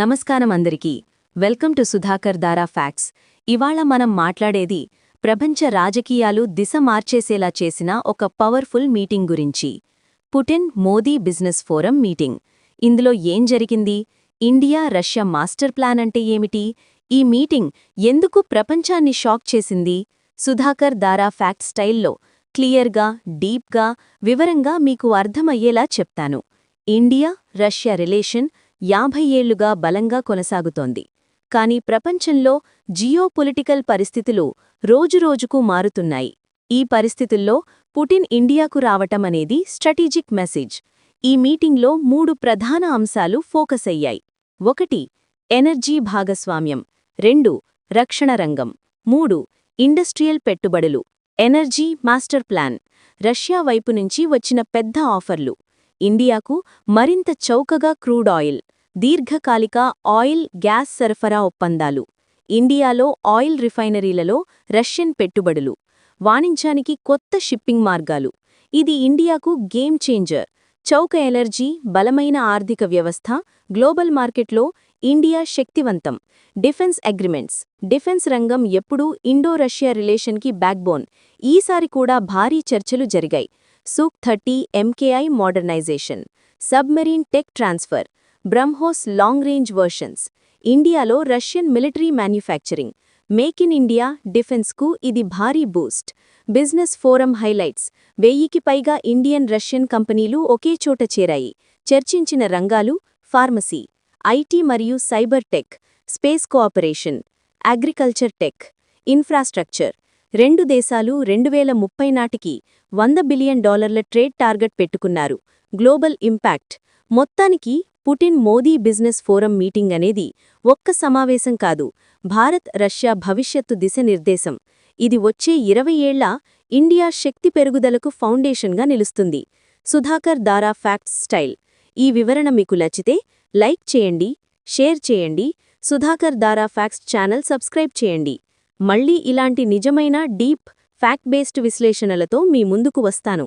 నమస్కారం అందరికీ welcome to Sudhakar Dara facts ఇవాళ మనం మాట్లాడేది ప్రపంచ రాజకీయాలు దిశ మార్చేసేలా చేసిన ఒక పవర్ఫుల్ మీటింగ్ గురించి. Putin Modi business forum meeting. ఇందులో ఏం జరిగింది? ఇండియా రష్యా మాస్టర్ ప్లాన్ అంటే ఏమిటి? ఈ మీటింగ్ ఎందుకు ప్రపంచాన్ని షాక్ చేసింది? సుధాకర్ దారా ఫ్యాక్ట్ స్టైల్లో క్లియర్గా డీప్గా వివరంగా మీకు అర్థమయ్యేలా చెప్తాను. ఇండియా రష్యా రిలేషన్ యాభై ఏళ్ళుగా బలంగా కొనసాగుతోంది. కాని ప్రపంచంలో జియోపొలిటికల్ పరిస్థితులు రోజురోజుకు మారుతున్నాయి. ఈ పరిస్థితుల్లో పుటిన్ ఇండియాకు రావటమనేది స్ట్రాటజిక్ మెసేజ్. ఈ మీటింగ్లో మూడు ప్రధాన అంశాలు ఫోకస్ అయ్యాయి. ఒకటి ఎనర్జీ భాగస్వామ్యం. రెండు రక్షణ రంగం. మూడు ఇండస్ట్రియల్ పెట్టుబడులు. Energy master plan. రష్యా వైపు నుంచి వచ్చిన పెద్ద ఆఫర్లు. ఇండియాకు మరింత చౌకగా క్రూడ్ ఆయిల్ దీర్ఘకాలిక ఆయిల్ గ్యాస్ సరఫరా ఒప్పందాలు ఇండియాలో ఆయిల్ రిఫైనరీలలో రష్యన్ పెట్టుబడులు వాణిజ్యానికి కొత్త షిప్పింగ్ మార్గాలు. ఇది ఇండియాకు గేమ్ చేంజర్ చౌక ఎనర్జీ బలమైన ఆర్థిక వ్యవస్థ గ్లోబల్ మార్కెట్లో ఇండియా శక్తివంతం. డిఫెన్స్ అగ్రిమెంట్స్ డిఫెన్స్ రంగం ఎప్పుడూ ఇండో రష్యా రిలేషన్కి బ్యాక్బోన్. ఈసారి కూడా భారీ చర్చలు జరిగాయి. Su thirty MKI modernization submarine tech transfer BrahMos long range versions ఇండియాలో Russian military manufacturing make in India డిఫెన్స్కు ఇది భారీ బూస్ట్ బిజినెస్ ఫోరం హైలైట్స్ వెయ్యికి పైగా ఇండియన్ రష్యన్ కంపెనీలు ఒకే చోట చేరాయి చర్చించిన రంగాలు ఫార్మసీ ఐటీ మరియు cyber tech space cooperation agriculture tech infrastructure రెండు దేశాలు రెండు వేల ముప్పై నాటికి వంద బిలియన్ డాలర్ల ట్రేడ్ టార్గెట్ పెట్టుకున్నారు. Global impact. మొత్తానికి Putin Modi business forum meeting అనేది ఒక్క సమావేశం కాదు భారత్ రష్యా భవిష్యత్తు దిశనిర్దేశం ఇది వచ్చే ఇరవై ఏళ్ళ ఇండియా శక్తి పెరుగుదలకు ఫౌండేషన్గా నిలుస్తుంది. Sudhakar Dara facts style. ఈ వివరణ మీకు నచ్చితే లైక్ చేయండి షేర్ చేయండి Sudhakar Dara facts channel subscribe చేయండి. మళ్ళీ ఇలాంటి నిజమైన డీప్ ఫ్యాక్ట్ బేస్డ్ విశ్లేషణలతో మీ ముందుకు వస్తాను.